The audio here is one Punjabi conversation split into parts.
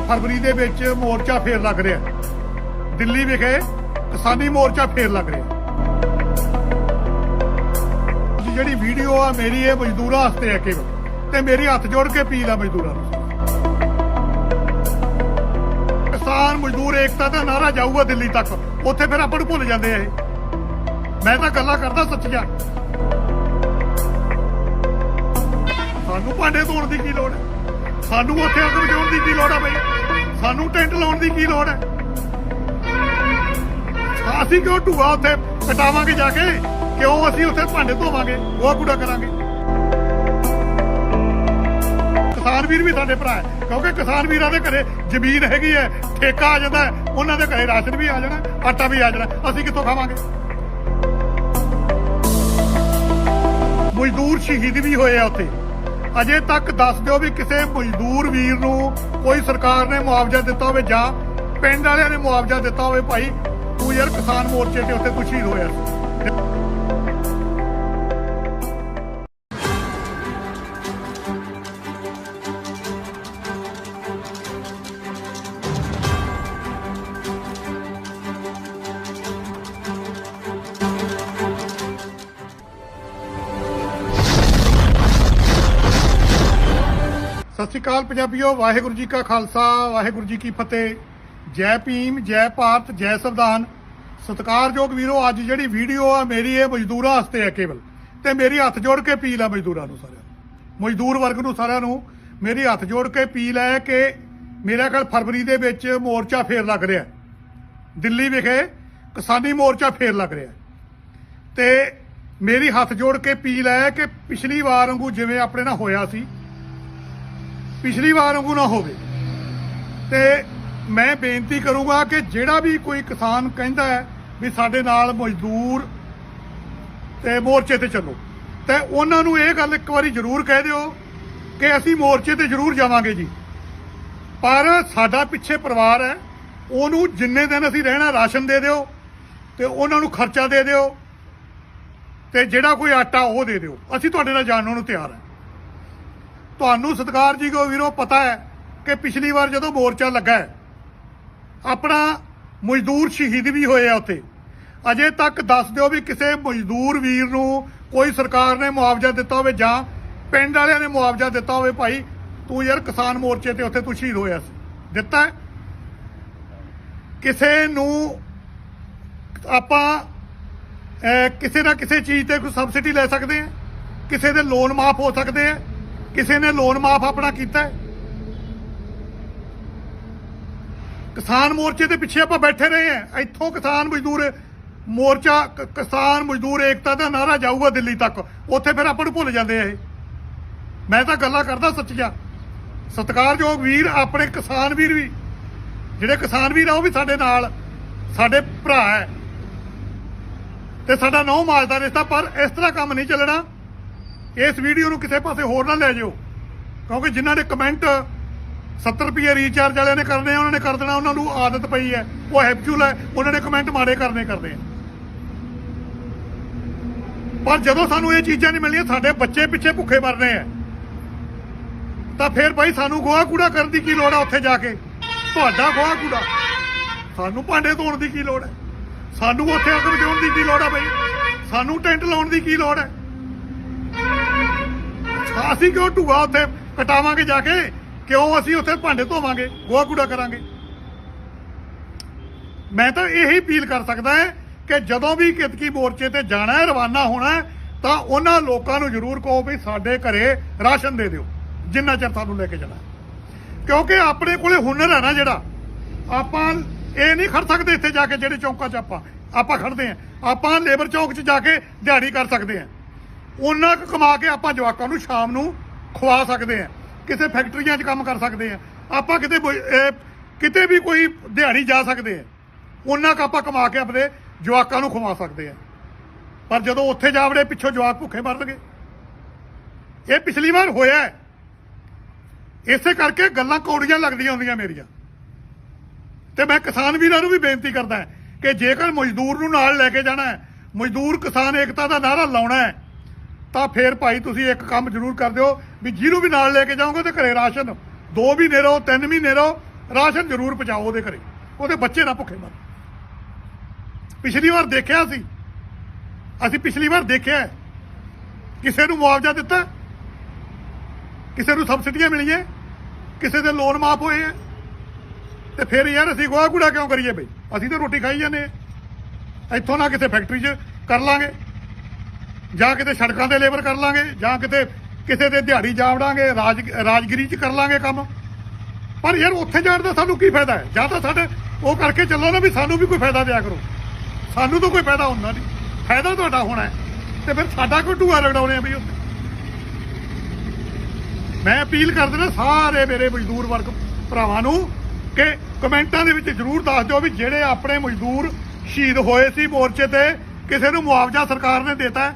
ਫਰਵਰੀ ਦੇ ਵਿੱਚ ਮੋਰਚਾ ਫੇਰ ਲੱਗ ਰਿਹਾ। ਦਿੱਲੀ ਵਿਖੇ ਕਿਸਾਨੀ ਮੋਰਚਾ ਫੇਰ ਲੱਗ ਰਿਹਾ। ਜਿਹੜੀ ਵੀਡੀਓ ਆ ਮੇਰੀ, ਇਹ ਮਜ਼ਦੂਰਾਂ ਵਾਸਤੇ ਹੈ ਕੇਵਲ। ਤੇ ਮੇਰੀ ਹੱਥ ਜੋੜ ਕੇ ਅਪੀਲ ਆ ਮਜ਼ਦੂਰਾਂ ਨੂੰ। ਕਿਸਾਨ, ਮਜ਼ਦੂਰ ਏਕਤਾ ਦਾ ਨਾਰਾ ਜਾਊਗਾ ਦਿੱਲੀ ਤੱਕ। ਉੱਥੇ ਫਿਰ ਆਪਾਂ ਨੂੰ ਭੁੱਲ ਜਾਂਦੇ ਆ ਇਹ। ਮੈਂ ਤਾਂ ਗੱਲਾਂ ਕਰਦਾ ਸੱਚੀਆਂ ਸਾਨੂੰ ਭਾਂਡੇ ਧੋਣ ਦੀ ਕੀ ਲੋੜ ਹੈ? ਸਾਨੂੰ ਉੱਥੇ ਅੱਗ ਵਜਾਉਣ ਦੀ ਕੀ ਲੋੜ ਹੈ ਬਈ? ਸਾਨੂੰ ਟੈਂਟ ਲਾਉਣ ਦੀ ਕੀ ਲੋੜ ਹੈ ਅਸੀਂ ਕਿਉਂ ਢੂਆ ਉੱਥੇ ਕਟਾਵਾਂਗੇ ਜਾ ਕੇ? ਕਿਉਂ ਅਸੀਂ ਉੱਥੇ ਭਾਂਡੇ ਧੋਵਾਂਗੇ? ਉਹ ਕੂੜਾ ਕਰਾਂਗੇ? ਕਿਸਾਨ ਵੀਰ ਵੀ ਸਾਡੇ ਭਰਾ ਹੈ, ਕਿਉਂਕਿ ਕਿਸਾਨ ਵੀਰਾਂ ਦੇ ਘਰੇ ਜ਼ਮੀਨ ਹੈਗੀ ਹੈ, ਠੇਕਾ ਆ ਜਾਂਦਾ ਉਹਨਾਂ ਦੇ ਘਰੇ ਰਾਸ਼ਨ ਵੀ ਆ ਜਾਣਾ, ਆਟਾ ਵੀ ਆ ਜਾਣਾ, ਅਸੀਂ ਕਿੱਥੋਂ ਖਾਵਾਂਗੇ? ਮਜ਼ਦੂਰ ਸ਼ਹੀਦ ਵੀ ਹੋਏ ਆ ਉੱਥੇ। ਅਜੇ ਤੱਕ ਦੱਸ ਦਿਓ ਵੀ ਕਿਸੇ ਮਜ਼ਦੂਰ ਵੀਰ ਨੂੰ ਕੋਈ ਸਰਕਾਰ ਨੇ ਮੁਆਵਜ਼ਾ ਦਿੱਤਾ ਹੋਵੇ ਜਾਂ ਪਿੰਡ ਵਾਲਿਆਂ ਨੇ ਮੁਆਵਜ਼ਾ ਦਿੱਤਾ ਹੋਵੇ, ਭਾਈ ਤੂੰ ਯਾਰ ਕਿਸਾਨ ਮੋਰਚੇ ਤੇ ਉੱਥੇ ਤੂੰ ਸ਼ਹੀਦ ਹੋਇਆ। ਸਤਿ ਸ਼੍ਰੀ ਅਕਾਲ ਪੰਜਾਬੀਓ, ਵਾਹਿਗੁਰੂ ਜੀ ਕਾ ਖਾਲਸਾ, ਵਾਹਿਗੁਰੂ ਜੀ ਕੀ ਫਤਿਹ। ਜੈ ਭੀਮ, ਜੈ ਭਾਰਤ, ਜੈ ਸੰਵਿਧਾਨ। ਸਤਿਕਾਰਯੋਗ ਵੀਰੋ, ਅੱਜ ਜਿਹੜੀ ਵੀਡੀਓ ਆ, ਮੇਰੀ ਇਹ ਮਜ਼ਦੂਰਾਂ ਵਾਸਤੇ ਹੈ ਕੇਵਲ। ਤੇ ਮੇਰੀ ਹੱਥ ਜੋੜ ਕੇ ਅਪੀਲ ਆ ਮਜ਼ਦੂਰਾਂ ਨੂੰ ਸਾਰਿਆਂ ਨੂੰ। ਮਜ਼ਦੂਰ ਵਰਗ ਨੂੰ ਸਾਰਿਆਂ ਨੂੰ ਮੇਰੀ ਹੱਥ ਜੋੜ ਕੇ ਅਪੀਲ ਹੈ ਕਿ ਮੇਰਾ ਖਿਆਲ ਫਰਵਰੀ ਦੇ ਵਿੱਚ ਮੋਰਚਾ ਫੇਰ ਲੱਗ ਰਿਹਾ ਦਿੱਲੀ ਵਿਖੇ ਕਿਸਾਨੀ ਮੋਰਚਾ ਫੇਰ ਲੱਗ ਰਿਹਾ ਤੇ ਮੇਰੀ ਹੱਥ ਜੋੜ ਕੇ ਅਪੀਲ ਹੈ ਕਿ ਪਿਛਲੀ ਵਾਰ ਵਾਂਗੂ ਜਿਵੇਂ ਆਪਣੇ ਨਾਲ ਹੋਇਆ ਸੀ ਪਿਛਲੀ ਵਾਰ ਵਾਂਗੂ ਨਾ ਹੋਵੇ। ਤੇ ਮੈਂ ਬੇਨਤੀ ਕਰੂੰਗਾ ਕਿ ਜਿਹੜਾ ਵੀ ਕੋਈ ਕਿਸਾਨ ਕਹਿੰਦਾ ਹੈ ਵੀ ਸਾਡੇ ਨਾਲ ਮਜ਼ਦੂਰ ਤੇ ਮੋਰਚੇ ਤੇ ਚੱਲੋ, ਤੇ ਉਹਨਾਂ ਨੂੰ ਇਹ ਗੱਲ ਇੱਕ ਵਾਰੀ ਜ਼ਰੂਰ ਕਹਿ ਦਿਓ ਕਿ ਅਸੀਂ ਮੋਰਚੇ ਤੇ ਜ਼ਰੂਰ ਜਾਵਾਂਗੇ ਜੀ। ਪਰ ਸਾਡਾ ਪਿੱਛੇ ਪਰਿਵਾਰ ਹੈ, ਉਹਨੂੰ ਜਿੰਨੇ ਦਿਨ ਅਸੀਂ ਰਹਿਣਾ ਰਾਸ਼ਨ ਦੇ ਦਿਓ ਤੇ ਉਹਨਾਂ ਨੂੰ ਖਰਚਾ ਦੇ ਦਿਓ ਤੇ ਜਿਹੜਾ ਕੋਈ ਆਟਾ ਉਹ ਦੇ ਦਿਓ। ਅਸੀਂ ਤੁਹਾਡੇ ਨਾਲ ਜਾਣ ਨੂੰ ਤਿਆਰ ਹਾਂ। ਤੁਹਾਨੂੰ ਸਤਿਕਾਰ ਜੀ ਕੋ ਵੀਰੋ ਪਤਾ ਹੈ ਕਿ ਪਿਛਲੀ ਵਾਰ ਜਦੋਂ ਮੋਰਚਾ ਲੱਗਾ ਹੈ, ਆਪਣਾ ਮਜ਼ਦੂਰ ਸ਼ਹੀਦ ਵੀ ਹੋਏ ਆ ਉੱਥੇ। ਅਜੇ ਤੱਕ ਦੱਸ ਦਿਓ ਵੀ ਕਿਸੇ ਮਜ਼ਦੂਰ ਵੀਰ ਨੂੰ ਕੋਈ ਸਰਕਾਰ ਨੇ ਮੁਆਵਜ਼ਾ ਦਿੱਤਾ ਹੋਵੇ ਜਾਂ ਪਿੰਡ ਵਾਲਿਆਂ ਨੇ ਮੁਆਵਜ਼ਾ ਦਿੱਤਾ ਹੋਵੇ ਭਾਈ, ਤੂੰ ਯਾਰ ਕਿਸਾਨ ਮੋਰਚੇ ਤੇ ਉੱਥੇ ਤੂੰ ਸ਼ਹੀਦ ਹੋਇਆ ਸੀ। ਦਿੱਤਾ ਕਿਸੇ ਨੂੰ ਆਪਾਂ ਕਿਸੇ ਨਾ ਕਿਸੇ ਚੀਜ਼ ਤੇ ਕੋਈ ਸਬਸਿਡੀ ਲੈ ਸਕਦੇ ਆ ਕਿਸੇ ਦੇ ਲੋਨ ਮਾਫ ਹੋ ਸਕਦੇ ਆ ਕਿਸੇ ਨੇ ਲੋਨ ਮਾਫ ਆਪਣਾ ਕੀਤਾ ਕਿਸਾਨ ਮੋਰਚੇ ਦੇ ਪਿੱਛੇ ਆਪਾਂ ਬੈਠੇ ਰਹੇ ਆ ਇੱਥੋਂ ਕਿਸਾਨ ਮਜ਼ਦੂਰ ਮੋਰਚਾ ਕਿਸਾਨ ਮਜ਼ਦੂਰ ਏਕਤਾ ਦਾ ਨਾਰਾ ਜਾਊਗਾ ਦਿੱਲੀ ਤੱਕ। ਉੱਥੇ ਫਿਰ ਆਪਾਂ ਨੂੰ ਭੁੱਲ ਜਾਂਦੇ ਆ ਇਹ। ਮੈਂ ਤਾਂ ਗੱਲਾਂ ਕਰਦਾ ਸੱਚੀਆਂ। ਸਤਿਕਾਰਯੋਗ ਵੀਰ, ਆਪਣੇ ਕਿਸਾਨ ਵੀਰ ਵੀ। ਜਿਹੜੇ ਕਿਸਾਨ ਵੀਰ ਆ, ਉਹ ਵੀ ਸਾਡੇ ਨਾਲ। ਸਾਡੇ ਭਰਾ ਹੈ। ਤੇ ਸਾਡਾ ਨੌ ਮਾਜ ਦਾ ਰਿਸ਼ਤਾ, ਪਰ ਇਸ ਤਰ੍ਹਾਂ ਕੰਮ ਨਹੀਂ ਚੱਲਣਾ। ਇਸ ਵੀਡੀਓ ਨੂੰ ਕਿਸੇ ਪਾਸੇ ਹੋਰ ਨਾ ਲੈ ਜਾਓ। ਕਿਉਂਕਿ ਜਿਨ੍ਹਾਂ ਨੇ ਕਮੈਂਟ 70 ਰੁਪਏ ਰੀਚਾਰਜ ਵਾਲਿਆਂ ਨੇ ਕਰਨੇ ਆ, ਉਹਨਾਂ ਨੇ ਕਰ ਦੇਣਾ, ਉਹਨਾਂ ਨੂੰ ਆਦਤ ਪਈ ਹੈ। ਉਹ ਹੈਪਚੂਲ ਹੈ, ਉਹਨਾਂ ਨੇ ਕਮੈਂਟ ਮਾੜੇ ਕਰਨੇ, ਕਰਦੇ ਆ। ਪਰ ਜਦੋਂ ਸਾਨੂੰ ਇਹ ਚੀਜ਼ਾਂ ਨਹੀਂ ਮਿਲਣੀਆਂ ਸਾਡੇ ਬੱਚੇ ਪਿੱਛੇ ਭੁੱਖੇ ਮਰਨੇ ਆ। ਤਾਂ ਫਿਰ ਭਾਈ ਸਾਨੂੰ ਗੋਹਾ ਕੂੜਾ ਕਰਨ ਦੀ ਕੀ ਲੋੜ ਆ ਉੱਥੇ ਜਾ ਕੇ? ਤੁਹਾਡਾ ਗੋਹਾ ਕੂੜਾ। ਸਾਨੂੰ ਭਾਂਡੇ ਧੋਣ ਦੀ ਕੀ ਲੋੜ ਹੈ? ਸਾਨੂੰ ਉੱਥੇ ਅੱਗ ਵਜਾਉਣ ਦੀ ਕੀ ਲੋੜ ਹੈ ਬਈ? ਸਾਨੂੰ ਟੈਂਟ ਲਾਉਣ ਦੀ ਕੀ ਲੋੜ ਹੈ? ਅਸੀਂ ਕਿਉਂ ਢੂਆ ਉੱਥੇ ਕਟਾਵਾਂਗੇ ਜਾ ਕੇ? ਕਿਉਂ ਅਸੀਂ ਉੱਥੇ ਭਾਂਡੇ ਧੋਵਾਂਗੇ? ਗੋਹਾ ਕੂੜਾ ਕਰਾਂਗੇ। ਮੈਂ ਤਾਂ ਇਹੀ ਅਪੀਲ ਕਰ ਸਕਦਾ ਹਾਂ ਕਿ ਜਦੋਂ ਵੀ ਕਿਤਕੀ ਮੋਰਚੇ ਤੇ ਜਾਣਾ ਹੈ, ਰਵਾਨਾ ਹੋਣਾ ਤਾਂ ਉਹਨਾਂ ਲੋਕਾਂ ਨੂੰ ਜ਼ਰੂਰ ਕਹੋ ਵੀ ਸਾਡੇ ਘਰੇ ਰਾਸ਼ਨ ਦੇ ਦਿਓ, ਜਿੰਨਾ ਚਿਰ ਸਾਨੂੰ ਲੈ ਕੇ ਜਾਣਾ ਕਿਉਂਕਿ ਆਪਣੇ ਕੋਲੇ ਹੁਨਰ ਹੈ ਨਾ ਜਿਹੜਾ। ਆਪਾਂ ਇਹ ਨਹੀਂ ਖੜ ਸਕਦੇ ਇੱਥੇ ਜਾ ਕੇ ਜਿਹੜੇ ਚੌਂਕਾਂ 'ਚ ਆਪਾਂ ਆਪਾਂ ਖੜਦੇ ਆਂ ਆਪਾਂ ਲੇਬਰ ਚੌਂਕ 'ਚ ਜਾ ਕੇ ਦਿਹਾੜੀ ਕਰ ਸਕਦੇ ਆਂ ਉਹਨਾਂ ਕੁ ਕਮਾ ਕੇ ਆਪਾਂ ਜਵਾਕਾਂ ਨੂੰ ਸ਼ਾਮ ਨੂੰ ਖਵਾ ਸਕਦੇ ਆਂ ਕਿਸੇ ਫੈਕਟਰੀਆਂ 'ਚ ਕੰਮ ਕਰ ਸਕਦੇ ਆਂ ਆਪਾਂ ਕਿਤੇ ਕਿਤੇ ਵੀ ਕੋਈ ਦਿਹਾੜੀ ਜਾ ਸਕਦੇ ਆਂ ਉਹਨਾਂ ਕੁ ਆਪਾਂ ਕਮਾ ਕੇ ਆਪਣੇ ਜਵਾਕਾਂ ਨੂੰ ਖਵਾ ਸਕਦੇ ਆਂ ਪਰ ਜਦੋਂ ਉੱਥੇ ਜਾਵੜੇ, ਪਿੱਛੋਂ ਜਵਾਕ ਭੁੱਖੇ ਮਰਨਗੇ। ਇਹ ਪਿਛਲੀ ਵਾਰ ਹੋਇਆ ਇਸੇ ਕਰਕੇ ਗੱਲਾਂ ਕੌੜੀਆਂ ਲੱਗਦੀਆਂ ਹੁੰਦੀਆਂ ਮੇਰੀਆਂ। ਤੇ ਮੈਂ ਕਿਸਾਨ ਵੀਰਾਂ ਨੂੰ ਵੀ ਬੇਨਤੀ ਕਰਦਾ ਕਿ ਜੇਕਰ ਮਜ਼ਦੂਰ ਨੂੰ ਨਾਲ ਲੈ ਕੇ ਜਾਣਾ ਹੈ, ਮਜ਼ਦੂਰ ਕਿਸਾਨ ਏਕਤਾ ਦਾ ਨਾਰਾ ਲਾਉਣਾ ਹੈ ਤਾਂ ਫੇਰ ਭਾਈ ਤੁਸੀਂ ਇੱਕ ਕੰਮ ਜ਼ਰੂਰ ਕਰ ਦਿਓ ਵੀ ਜਿਹਨੂੰ ਵੀ ਨਾਲ ਲੈ ਕੇ ਜਾਓਗੇ ਤੇ ਘਰੇ ਰਾਸ਼ਨ। 2 ਮਹੀਨੇ ਰਹੋ 3 ਮਹੀਨੇ ਰਹੋ, ਰਾਸ਼ਨ ਜ਼ਰੂਰ ਪਹੁੰਚਾਓ ਉਹਦੇ ਘਰੇ। ਉਹਦੇ ਬੱਚੇ ਨਾ ਭੁੱਖੇ ਮਰਨ। ਪਿਛਲੀ ਵਾਰ ਦੇਖਿਆ ਸੀ। ਅਸੀਂ ਪਿਛਲੀ ਵਾਰ ਦੇਖਿਆ ਕਿਸੇ ਨੂੰ ਮੁਆਵਜ਼ਾ ਦਿੱਤਾ ਕਿਸੇ ਨੂੰ ਸਬਸਿਡੀਆਂ ਮਿਲੀਆਂ ਕਿਸੇ ਦੇ ਲੋਨ ਮਾਫ ਹੋਏ ਆ ਤੇ ਫਿਰ ਯਾਰ ਅਸੀਂ ਗੋਹਾ ਕੂੜਾ ਕਿਉਂ ਕਰੀਏ ਬਈ? ਅਸੀਂ ਤਾਂ ਰੋਟੀ ਖਾਈ ਜਾਂਦੇ ਆ ਇੱਥੋਂ ਨਾ ਕਿਸੇ ਫੈਕਟਰੀ 'ਚ ਕਰ ਲਾਂਗੇ। ਜਾਂ ਕਿਤੇ ਸੜਕਾਂ ਤੇ ਲੇਬਰ ਕਰ ਲਾਂਗੇ, ਜਾਂ ਕਿਤੇ ਕਿਸੇ ਦੇ ਦਿਹਾੜੀ ਜਾ ਵੜਾਂਗੇ ਰਾਜ, ਰਾਜਗੀਰੀ 'ਚ ਕਰ ਲਾਂਗੇ ਕੰਮ। ਪਰ ਯਾਰ ਉੱਥੇ ਜਾਣ ਦਾ ਸਾਨੂੰ ਕੀ ਫਾਇਦਾ ਹੈ? ਜਾਂ ਤਾਂ ਸਾਡੇ ਉਹ ਕਰਕੇ ਚੱਲੋ ਨਾ ਵੀ ਸਾਨੂੰ ਵੀ ਕੋਈ ਫਾਇਦਾ ਦਿਆ ਕਰੋ। ਸਾਨੂੰ ਤਾਂ ਕੋਈ ਫਾਇਦਾ ਹੁੰਦਾ ਨਹੀਂ। ਫਾਇਦਾ ਤੁਹਾਡਾ ਹੋਣਾ ਹੈ। ਤੇ ਫਿਰ ਸਾਡਾ ਕੋਈ ਢੂਆ ਰਗੜਾਉਣੇ ਆ ਵੀ ਉੱਥੇ? ਮੈਂ ਅਪੀਲ ਕਰ ਦਿੰਦਾ ਸਾਰੇ ਮੇਰੇ ਮਜ਼ਦੂਰ ਵਰਗ ਭਰਾਵਾਂ ਨੂੰ ਕਿ ਕਮੈਂਟਾਂ ਦੇ ਵਿੱਚ ਜਰੂਰ ਦੱਸ ਦਿਓ ਵੀ ਜਿਹੜੇ ਆਪਣੇ ਮਜ਼ਦੂਰ ਸ਼ਹੀਦ ਹੋਏ ਸੀ ਮੋਰਚੇ ਤੇ ਕਿਸੇ ਨੂੰ ਮੁਆਵਜ਼ਾ ਸਰਕਾਰ ਨੇ ਦਿੱਤਾ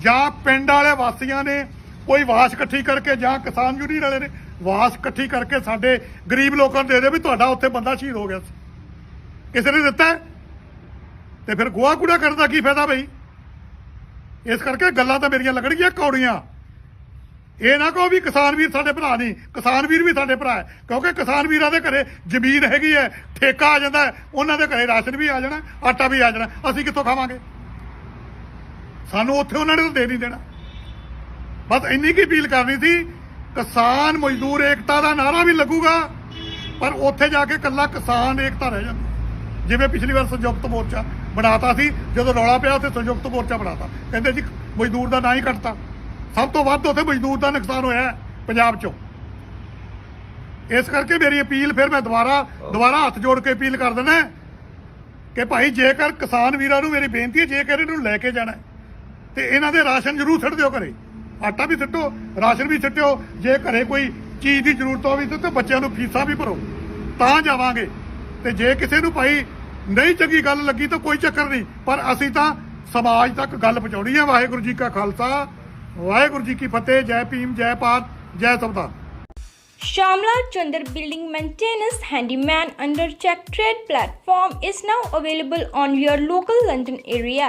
ਜਾਂ ਪਿੰਡ ਵਾਲੇ ਵਾਸੀਆਂ ਨੇ ਕੋਈ ਵਾਸ ਇਕੱਠੀ ਕਰਕੇ ਜਾਂ ਕਿਸਾਨ ਯੂਨੀਅਨ ਵਾਲੇ ਨੇ ਵਾਸ ਇਕੱਠੀ ਕਰਕੇ ਸਾਡੇ ਗਰੀਬ ਲੋਕਾਂ ਨੂੰ ਦੇ ਦੇ ਵੀ ਤੁਹਾਡਾ ਉੱਥੇ ਬੰਦਾ ਸ਼ਹੀਦ ਹੋ ਗਿਆ ਸੀ। ਕਿਸੇ ਨੇ ਦਿੱਤਾ ਹੈ? ਤੇ ਫਿਰ ਗੋਹਾ ਕੂੜਾ ਕਰਨ ਦਾ ਕੀ ਫਾਇਦਾ ਬਈ? ਇਸ ਕਰਕੇ ਗੱਲਾਂ ਤਾਂ ਮੇਰੀਆਂ ਲੱਗਣਗੀਆਂ, ਕੌੜੀਆਂ। ਇਹ ਨਾ ਕਹੋ ਵੀ ਕਿਸਾਨ ਵੀਰ ਸਾਡੇ ਭਰਾ ਨਹੀਂ, ਕਿਸਾਨ ਵੀਰ ਵੀ ਸਾਡੇ ਭਰਾ ਹੈ, ਕਿਉਂਕਿ ਕਿਸਾਨ ਵੀਰਾਂ ਦੇ ਘਰੇ ਜ਼ਮੀਨ ਹੈਗੀ ਹੈ, ਠੇਕਾ ਆ ਜਾਂਦਾ ਉਹਨਾਂ ਦੇ ਘਰੇ ਰਾਸ਼ਨ ਵੀ ਆ ਜਾਣਾ, ਆਟਾ ਵੀ ਆ ਜਾਣਾ, ਅਸੀਂ ਕਿੱਥੋਂ ਖਾਵਾਂਗੇ? ਸਾਨੂੰ ਉੱਥੇ ਉਹਨਾਂ ਨੇ ਤਾਂ ਦੇ ਨਹੀਂ ਦੇਣਾ। ਬਸ ਇੰਨੀ ਕੀ ਅਪੀਲ ਕਰਨੀ ਸੀ, ਕਿਸਾਨ ਮਜ਼ਦੂਰ ਏਕਤਾ ਦਾ ਨਾਰਾ ਵੀ ਲੱਗੂਗਾ, ਪਰ ਉੱਥੇ ਜਾ ਕੇ ਕੱਲਾ ਕਿਸਾਨ ਏਕਤਾ ਰਹਿ ਜਾਂਦਾ। ਜਿਵੇਂ ਪਿਛਲੀ ਵਾਰ ਸੰਯੁਕਤ ਮੋਰਚਾ ਬਣਾਤਾ ਸੀ, ਜਦੋਂ ਰੌਲਾ ਪਿਆ ਉੱਥੇ ਸੰਯੁਕਤ ਮੋਰਚਾ ਬਣਾਤਾ। ਕਹਿੰਦੇ ਜੀ, ਮਜ਼ਦੂਰ ਦਾ ਨਾਂ ਹੀ ਕੱਟਤਾ ਸਭ ਤੋਂ ਵੱਧ ਉੱਥੇ ਮਜ਼ਦੂਰ ਦਾ ਨੁਕਸਾਨ ਹੋਇਆ ਪੰਜਾਬ 'ਚੋਂ। ਇਸ ਕਰਕੇ ਮੇਰੀ ਅਪੀਲ ਫਿਰ ਮੈਂ ਦੁਬਾਰਾ ਦੁਬਾਰਾ ਹੱਥ ਜੋੜ ਕੇ ਅਪੀਲ ਕਰ ਦਿੰਦਾ ਕਿ ਭਾਈ ਜੇਕਰ ਕਿਸਾਨ ਵੀਰਾਂ ਨੂੰ ਮੇਰੀ ਬੇਨਤੀ ਹੈ, ਜੇਕਰ ਇਹਨੂੰ ਲੈ ਕੇ ਜਾਣਾ ਤੇ ਇਹਨਾਂ ਦੇ ਰਾਸ਼ਨ ਜ਼ਰੂਰ ਛੱਡ ਦਿਓ ਘਰੇ। ਆਟਾ ਵੀ ਛੱਡੋ ਰਾਸ਼ਨ ਵੀ ਛੱਡਿਓ ਜੇ ਘਰੇ ਕੋਈ ਚੀਜ਼ ਦੀ ਜ਼ਰੂਰਤ ਹੋਵੇ ਤਾਂ ਬੱਚਿਆਂ ਨੂੰ ਫੀਸਾਂ ਵੀ ਭਰੋ। ਤਾਂ ਜਾਵਾਂਗੇ। ਤੇ ਜੇ ਕਿਸੇ ਨੂੰ ਭਾਈ ਨਹੀਂ ਚੰਗੀ ਗੱਲ ਲੱਗੀ ਤਾਂ ਕੋਈ ਚੱਕਰ ਨਹੀਂ। ਪਰ ਅਸੀਂ ਤਾਂ ਸਮਾਜ ਤੱਕ ਗੱਲ ਪਹੁੰਚਾਉਣੀ ਹੈ। ਵਾਹਿਗੁਰੂ ਜੀ ਕਾ ਖਾਲਸਾ। ਵਾਹਿਗੁਰੂ ਜੀ ਕੀ ਫਤਿਹ। ਜੈ ਭੀਮ, ਜੈ ਭਾਰਤ, ਜੈ ਸੰਵਿਧਾਨ। Shamla Chandar Building Maintenance Handyman under Check Trade platform is now available on your local London area.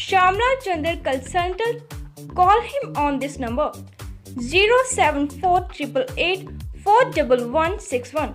Shamla Chandar Consultant. Call him on this number 07488 41161.